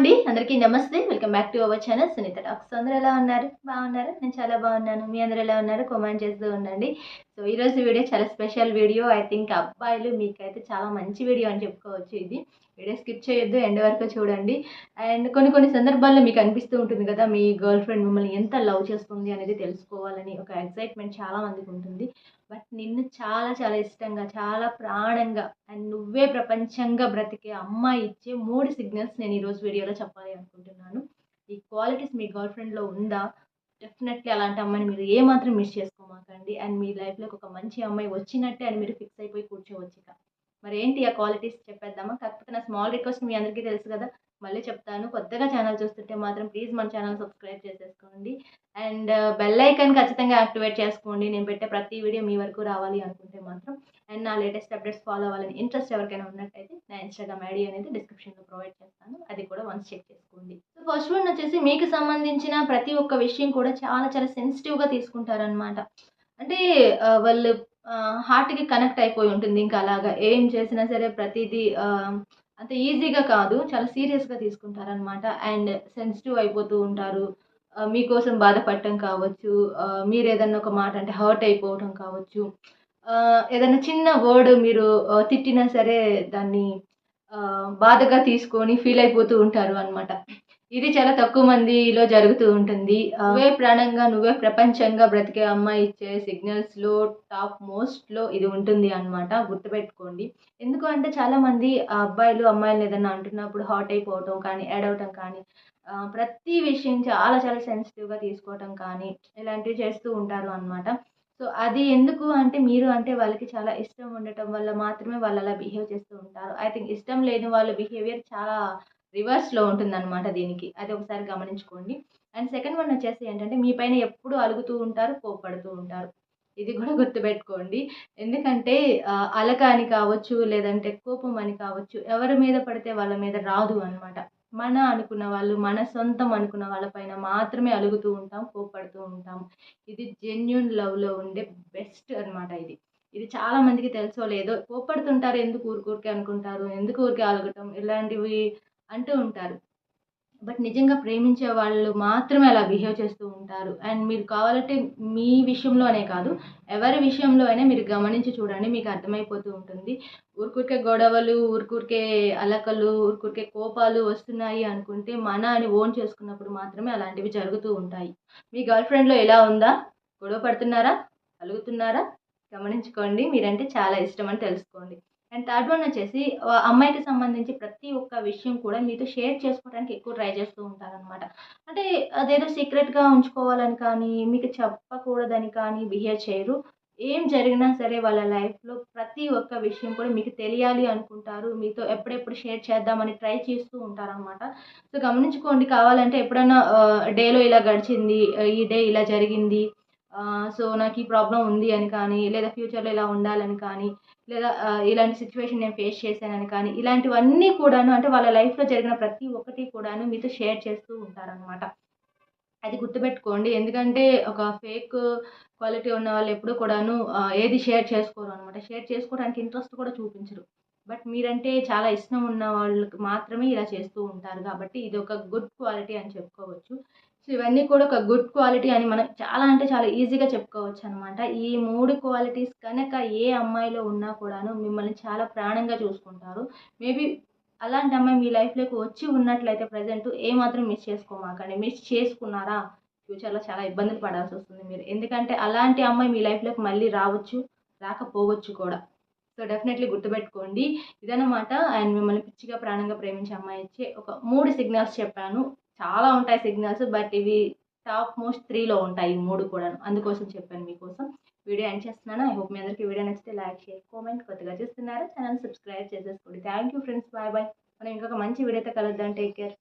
అండి. అందరికీ నమస్తే. Welcome back to our channel. Sunitha talks. అందరూ ఎలా ఉన్నారు? బాగున్నారు? నేను చాలా బాగున్నాను. మీ అందరూ ఎలా ఉన్నారు? కామెంట్ చేస్తూ ఉండండి. సో ఈరోజు వీడియో చాలా స్పెషల్ వీడియో. ఐ థింక్ అబ్బాయిలు మీకైతే చాలా మంచి వీడియో అని చెప్పుకోవచ్చు ఇది. వీడియో స్కిప్ చేయొద్దు. ఎండ్ వరకు చూడండి. అండ్ కొన్ని కొన్ని సందర్భాల్లో మీకు అనిపిస్తూ ఉంటుంది కదా మీ గర్ల్ ఫ్రెండ్ మిమ్మల్ని ఎంత లవ్ చేస్తుంది అనేది తెలుసుకోవాలని ఒక ఎక్సైట్మెంట్ చాలా మందికి ఉంటుంది. బట్ నిన్ను చాలా చాలా ఇష్టంగా చాలా ప్రాణంగా అండ్ నువ్వే ప్రపంచంగా బ్రతికే అమ్మాయి ఇచ్చే మూడు సిగ్నల్స్ నేను ఈరోజు వీడియోలో చెప్పాలి అనుకుంటున్నాను. ఈ క్వాలిటీస్ మీ గర్ల్ ఫ్రెండ్లో ఉందా? డెఫినెట్లీ అలాంటి అమ్మాయిని మీరు ఏమాత్రం మిస్ చేసుకోమాకండి. అండ్ మీ లైఫ్లోకి ఒక మంచి అమ్మాయి వచ్చినట్టే అని మీరు ఫిక్స్ అయిపోయి కూర్చోవచ్చు ఇక. మరి ఏంటి ఆ క్వాలిటీస్ చెప్పేద్దామా? కాకపోతే నా స్మాల్ రిక్వెస్ట్ మీ అందరికీ తెలుసు కదా. మళ్ళీ చెప్తాను. కొత్తగా ఛానల్ చూస్తుంటే మాత్రం ప్లీజ్ మన ఛానల్ సబ్స్క్రైబ్ చేసేసుకోండి. అండ్ uh, బెల్ ఐకాన్ ఖచ్చితంగా యాక్టివేట్ చేసుకోండి. నేను పెట్టే ప్రతి వీడియో మీ వరకు రావాలి అనుకుంటే మాత్రం. అండ్ నా లేటెస్ట్ అప్డేట్స్ ఫాలో అవ్వాలని ఇంట్రెస్ట్ ఎవరికైనా ఉన్నట్టయితే నా ఇన్స్టాగ్రామ్ ఐడి అనేది డిస్క్రిప్షన్లో ప్రొవైడ్ చేస్తాను. అది కూడా వన్స్ చెక్ చేసుకోండి. సో ఫస్ట్ వన్ వచ్చేసి మీకు సంబంధించిన ప్రతి ఒక్క విషయం కూడా చాలా చాలా సెన్సిటివ్గా తీసుకుంటారనమాట అంటే uh, వాళ్ళు హార్ట్కి కనెక్ట్ అయిపోయి ఉంటుంది. ఇంకా అలాగా ఏం చేసినా సరే ప్రతిదీ అంత ఈజీగా కాదు చాలా సీరియస్గా తీసుకుంటారనమాట అండ్ సెన్సిటివ్ అయిపోతూ ఉంటారు. మీకోసం బాధపడటం కావచ్చు మీరు ఏదన్నా ఒక మాట అంటే హర్ట్ అయిపోవటం కావచ్చు. ఏదైనా చిన్న వర్డ్ మీరు తిట్టినా సరే దాన్ని బాధగా తీసుకొని ఫీల్ అయిపోతూ ఉంటారు అనమాట ఇది చాలా తక్కువ మందిలో జరుగుతూ ఉంటుంది. నువ్వే ప్రాణంగా నువ్వే ప్రపంచంగా బ్రతికే అమ్మాయి ఇచ్చే సిగ్నల్స్లో టాప్ మోస్ట్లో ఇది ఉంటుంది అనమాట గుర్తుపెట్టుకోండి. ఎందుకు అంటే చాలా మంది అబ్బాయిలు అమ్మాయిలు ఏదైనా అంటున్నప్పుడు హాట్ అయిపోవటం కానీ ఏడవటం కానీ ప్రతి విషయం చాలా చాలా సెన్సిటివ్గా తీసుకోవటం కానీ ఇలాంటివి చేస్తూ ఉంటారు అనమాట సో అది ఎందుకు అంటే మీరు అంటే వాళ్ళకి చాలా ఇష్టం ఉండటం వల్ల మాత్రమే వాళ్ళు అలా బిహేవ్ చేస్తూ ఉంటారు. ఐ థింక్ ఇష్టం లేని వాళ్ళ బిహేవియర్ చాలా రివర్స్లో ఉంటుందన్నమాట దీనికి. అది ఒకసారి గమనించుకోండి. అండ్ సెకండ్ వన్ వచ్చేసి ఏంటంటే మీ పైన ఎప్పుడు అలుగుతూ ఉంటారు కోప్పడుతూ ఉంటారు. ఇది కూడా గుర్తుపెట్టుకోండి. ఎందుకంటే అలక అని కావచ్చు లేదంటే కోపం అని కావచ్చు ఎవరి మీద పడితే వాళ్ళ మీద రాదు అనమాట మన అనుకున్న వాళ్ళు మన సొంతం అనుకున్న వాళ్ళపైన మాత్రమే అలుగుతూ ఉంటాం కోప్పడుతూ ఉంటాం. ఇది జెన్యున్ లవ్లో ఉండే బెస్ట్ అనమాట ఇది. ఇది చాలా మందికి తెలుసో లేదో కోప్పడుతుంటారు ఎందుకు ఊరికూరికే అనుకుంటారు ఎందుకు ఊరికే అలగటం ఇలాంటివి అంటూ ఉంటారు. బట్ నిజంగా ప్రేమించే వాళ్ళు మాత్రమే అలా బిహేవ్ చేస్తూ ఉంటారు. అండ్ మీరు కావాలంటే మీ విషయంలోనే కాదు ఎవరి విషయంలో అయినా మీరు గమనించి చూడండి మీకు అర్థమైపోతూ ఉంటుంది. ఊరికూరికే గొడవలు ఊరికూరికే అలకలు ఊరికూరికే కోపాలు వస్తున్నాయి అనుకుంటే మన అని ఓన్ చేసుకున్నప్పుడు మాత్రమే అలాంటివి జరుగుతూ ఉంటాయి. మీ గర్ల్ ఫ్రెండ్లో ఎలా ఉందా? గొడవ పడుతున్నారా? అలుగుతున్నారా? గమనించుకోండి. మీరంటే చాలా ఇష్టం అని తెలుసుకోండి. అండ్ థర్డ్ వన్ వచ్చేసి అమ్మాయికి సంబంధించి ప్రతి ఒక్క విషయం కూడా మీతో షేర్ చేసుకోవడానికి ఎక్కువ ట్రై చేస్తూ ఉంటారనమాట అంటే అదేదో సీక్రెట్గా ఉంచుకోవాలని కానీ మీకు చెప్పకూడదని కానీ బిహేవ్ చేయరు. ఏం జరిగినా సరే వాళ్ళ లైఫ్లో ప్రతి ఒక్క విషయం కూడా మీకు తెలియాలి అనుకుంటారు. మీతో ఎప్పుడెప్పుడు షేర్ చేద్దామని ట్రై చేస్తూ ఉంటారనమాట సో గమనించుకోండి కావాలంటే ఎప్పుడైనా డేలో ఇలా గడిచింది ఈ డే ఇలా జరిగింది సో నాకు ఈ ప్రాబ్లం ఉంది అని కానీ లేదా ఫ్యూచర్లో ఇలా ఉండాలని కానీ లేదా ఇలాంటి సిచ్యువేషన్ నేను ఫేస్ చేశానని కానీ ఇలాంటివన్నీ కూడాను అంటే వాళ్ళ లైఫ్లో జరిగిన ప్రతి ఒక్కటి కూడాను మీతో షేర్ చేస్తూ ఉంటారనమాట అది గుర్తుపెట్టుకోండి. ఎందుకంటే ఒక ఫేక్ క్వాలిటీ ఉన్న వాళ్ళు ఎప్పుడూ కూడాను ఏది షేర్ చేసుకోరు అనమాట షేర్ చేసుకోవడానికి ఇంట్రెస్ట్ కూడా చూపించరు. బట్ మీరంటే చాలా ఇష్టం ఉన్న వాళ్ళకి మాత్రమే ఇలా చేస్తూ ఉంటారు. కాబట్టి ఇది ఒక గుడ్ క్వాలిటీ అని చెప్పుకోవచ్చు. సో ఇవన్నీ కూడా ఒక గుడ్ క్వాలిటీ అని మనం చాలా అంటే చాలా ఈజీగా చెప్పుకోవచ్చు అనమాట ఈ మూడు క్వాలిటీస్ కనుక ఏ అమ్మాయిలో ఉన్నా కూడాను మిమ్మల్ని చాలా ప్రాణంగా చూసుకుంటారు. మేబీ అలాంటి అమ్మాయి మీ లైఫ్లోకి వచ్చి ఉన్నట్లయితే ప్రజెంట్ ఏమాత్రం మిస్ చేసుకోమాకండి. మిస్ చేసుకున్నారా? ఫ్యూచర్లో చాలా ఇబ్బందులు పడాల్సి వస్తుంది మీరు. ఎందుకంటే అలాంటి అమ్మాయి మీ లైఫ్లోకి మళ్ళీ రావచ్చు రాకపోవచ్చు కూడా. సో డెఫినెట్లీ గుర్తుపెట్టుకోండి. ఇదన్నమాట. అండ్ మిమ్మల్ని పిచ్చిగా ప్రాణంగా ప్రేమించే అమ్మాయి ఇచ్చే ఒక మూడు సిగ్నల్స్ చెప్పాను. చాలా ఉంటాయి సిగ్నల్స్ బట్ ఇవి టాప్ మోస్ట్ త్రీలో ఉంటాయి ఈ మూడు కూడా అందుకోసం చెప్పాను మీకోసం. వీడియో ఎండ్ చేస్తున్నాను. ఐ హోప్ మీ అందరికీ వీడియో నచ్చితే లైక్ షేర్ కామెంట్ కొత్తగా చూస్తున్నారు. ఛానల్ సబ్స్క్రైబ్ చేసేసుకోండి. Thank you friends. Bye bye. మనం ఇంకొక మంచి వీడియోతో కలుద్దాం. Take care.